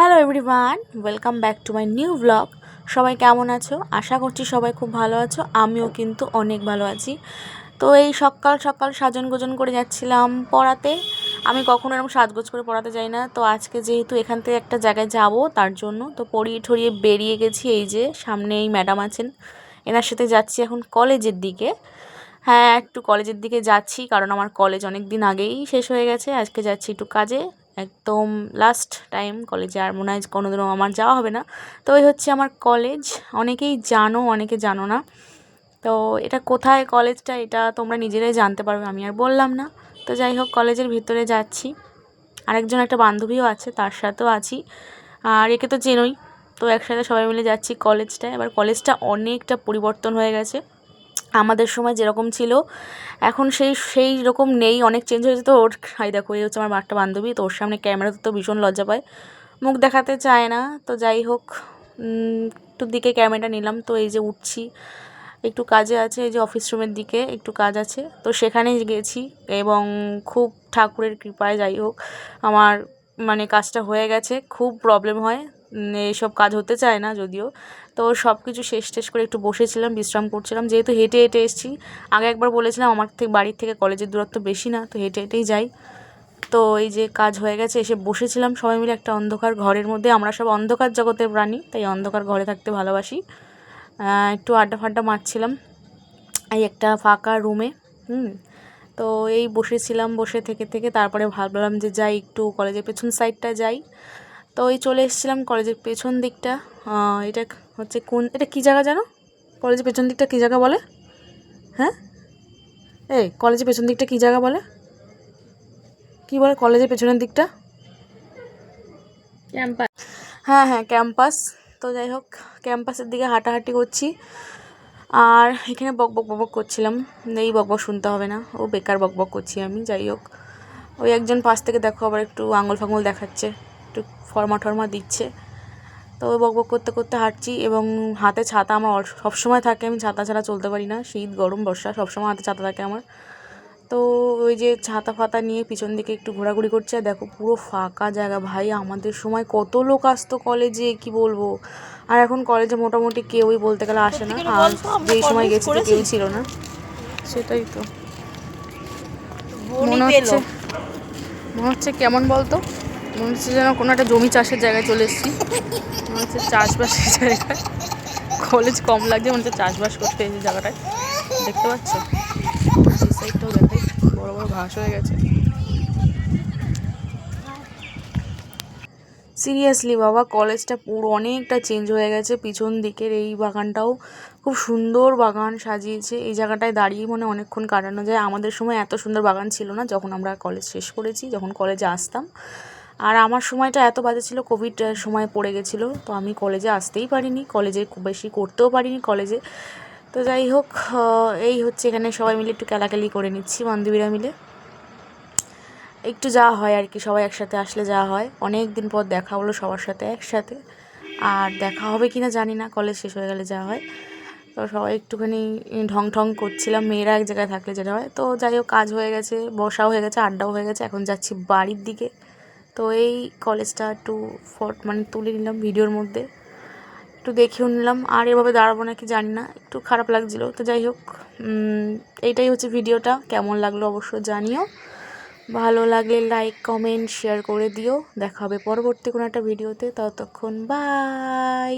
Hello everyone welcome back to my new blog সবাই কেমন আছো? আশা করছি সবাই খুব ভালো আছো। আমিও কিন্তু অনেক ভালো আছি। তো এই সকাল সকাল সাজন গোজন করে যাচ্ছিলাম পড়াতে। আমি কখনো এরকম সাজগোজ করে পড়াতে যাই না। তো আজকে যেহেতু এখান থেকে একটা জায়গায় যাব, তার জন্য তো পড়িয়ে ঠরিয়ে বেরিয়ে গেছি। এই যে সামনে এই ম্যাডাম আছেন। এনার সাথে যাচ্ছি এখন কলেজের দিকে। হ্যাঁ একটু কলেজের দিকে যাচ্ছি, কারণ আমার কলেজ অনেক দিন আগেই শেষ হয়ে গেছে। আজকে যাচ্ছি একটু কাজে। একদম লাস্ট টাইম কলেজে আর মনে হয় কোনোদিনও আমার যাওয়া হবে না। তো এই হচ্ছে আমার কলেজ অনেকেই জানো, অনেকে জানো না। তো এটা কোথায় কলেজটা এটা তোমরা নিজেরাই জানতে পারবে, আমি আর বললাম না। তো যাই হোক কলেজের ভিতরে যাচ্ছি। আরেকজন একটা বান্ধবীও আছে, তার সাথেও আছি। আর একে তো চেনই। তো একসাথে সবাই মিলে যাচ্ছি কলেজটায় এবার কলেজটা অনেকটা পরিবর্তন হয়ে গেছে। আমাদের সময় যেরকম ছিল, এখন সেই সেই রকম নেই, অনেক চেঞ্জ হয়েছে তো ওর, হাই দেখো, এই হচ্ছে আমার একটা বান্ধবী, তো ওর সামনে ক্যামেরাতে তো ভীষণ লজ্জা পায়, মুখ দেখাতে চায় না, তো যাই হোক একটু দিকে ক্যামেরাটা নিলাম, তো এই যে উঠছি, একটু কাজে আছে, এই যে অফিস রুমের দিকে একটু কাজ আছে, তো সেখানেই গেছি এবং খুব ঠাকুরের কৃপায় যাই হোক, আমার মানে কাজটা হয়ে গেছে, খুব প্রবলেম হয় এইসব কাজ হতে চায় না যদিও। তো সব কিছু শেষ টেষ করে একটু বসেছিলাম, বিশ্রাম করছিলাম। যেহেতু হেঁটে হেঁটে এসেছি, আগে একবার বলেছিলাম আমার থেকে বাড়ির থেকে কলেজের দূরত্ব বেশি না, তো হেঁটে হেঁটেই যাই। তো এই যে কাজ হয়ে গেছে, এসে বসেছিলাম সবাই মিলে একটা অন্ধকার ঘরের মধ্যে। আমরা সব অন্ধকার জগতের প্রাণী, তাই অন্ধকার ঘরে থাকতে ভালোবাসি। একটু আড্ডা ফাড্ডা মারছিলাম এই একটা ফাঁকা রুমে, হুম। তো এই বসেছিলাম, বসে থেকে থেকে তারপরে ভাবলাম যে যাই, একটু কলেজের পেছন সাইডটা যাই। তো ওই চলে এসেছিলাম কলেজের পেছন দিকটা। এটা হচ্ছে কোন এটা কী জায়গা জানো? কলেজের পেছন দিকটা কী জায়গা বলে? হ্যাঁ? এই কলেজের পেছন দিকটা কী জায়গা বলে? কি বলে কলেজের পেছনের দিকটা? ক্যাম্পাস। হ্যাঁ হ্যাঁ ক্যাম্পাস। তো যাই হোক ক্যাম্পাসের দিকে হাঁটাহাঁটি করছি। আর এখানে বক বক বক করছিলাম। এই বক বক শুনতে হবে না। ও বেকার বক বক করছি আমি যাই হোক। ওই একজন পাশ থেকে দেখো আবার একটু আঙুল ফাঙুল দেখাচ্ছে। একটু ফর্মা টর্মা দিচ্ছে। তো বক বক করতে করতে হাঁটছি এবং হাতে ছাতা আমার সবসময় থাকে আমি ছাতা ছাড়া চলতে পারি না। শীত গরম বর্ষা সবসময় হাতে ছাতা থাকে আমার। তো ওই যে ছাতা ফাতা নিয়ে পিছন দিকে একটু ঘোরাঘুরি করছে আর দেখো পুরো ফাঁকা জায়গা। ভাই আমাদের সময় কত লোক আসতো কলেজে কি বলব? আর এখন কলেজে মোটামুটি কেউই বলতে গেলে আসে না। আর যেই সময় গেছি তো কেউই ছিল না। সেটাই তো। মনে হচ্ছে মনে হচ্ছে কেমন বলতো? মনে হচ্ছে যেন কোনো একটা জমি চাষের জায়গায় চলে এসেছি। মনে হচ্ছে চাষবাসের জায়গায়। কলেজ কম লাগছে, মনে হচ্ছে চাষবাস করতে এই জায়গাটায়। দেখতে পাচ্ছ? সেই সাইডটাও দেখাই। বড় বড় ঘাস হয়ে গেছে। সিরিয়াসলি বাবা কলেজটা পুরো অনেকটা চেঞ্জ হয়ে গেছে। পিছন দিকের এই বাগানটাও খুব সুন্দর বাগান সাজিয়েছে। এই জায়গাটায় দাঁড়িয়ে মনে অনেকক্ষণ কাটানো যায়। আমাদের সময় এত সুন্দর বাগান ছিল না, যখন আমরা কলেজ শেষ করেছি, যখন কলেজে আসতাম। আর আমার সময়টা এত বাজে ছিল কোভিড সময় পড়ে গেছিল, তো আমি কলেজে আসতেই পারিনি। কলেজে খুব বেশি করতেও পারিনি কলেজে। তো যাই হোক এই হচ্ছে এখানে সবাই মিলে একটু কেলাকেলি করে নিচ্ছি, বান্ধবীরা মিলে। একটু যা হয় আর কি, সবাই একসাথে আসলে যাওয়া হয়। অনেক দিন পর দেখা হলো সবার সাথে একসাথে। আর দেখা হবে কি না জানি না, কলেজ শেষ হয়ে গেলে যাওয়া হয়। তো সবাই একটুখানি ঢং ঠং করছিলাম, মেয়েরা এক জায়গায় থাকলে যেটা হয়। তো যাই হোক, কাজ হয়ে গেছে, বসাও হয়ে গেছে, আড্ডাও হয়ে গেছে, এখন যাচ্ছি বাড়ির দিকে। তো এই কলেজটা একটু ফট মানে তুলে নিলাম ভিডিওর মধ্যে। একটু দেখেও নিলাম, আর এভাবে দাঁড়াবো নাকি জানি না, একটু খারাপ লাগছিল। তো যাই হোক এইটাই হচ্ছে ভিডিওটা, কেমন লাগল অবশ্য জানিও। ভালো লাগলে লাইক, কমেন্ট, শেয়ার করে দিও। দেখা হবে পরবর্তী কোনো একটা ভিডিওতে, ততক্ষণ বাই।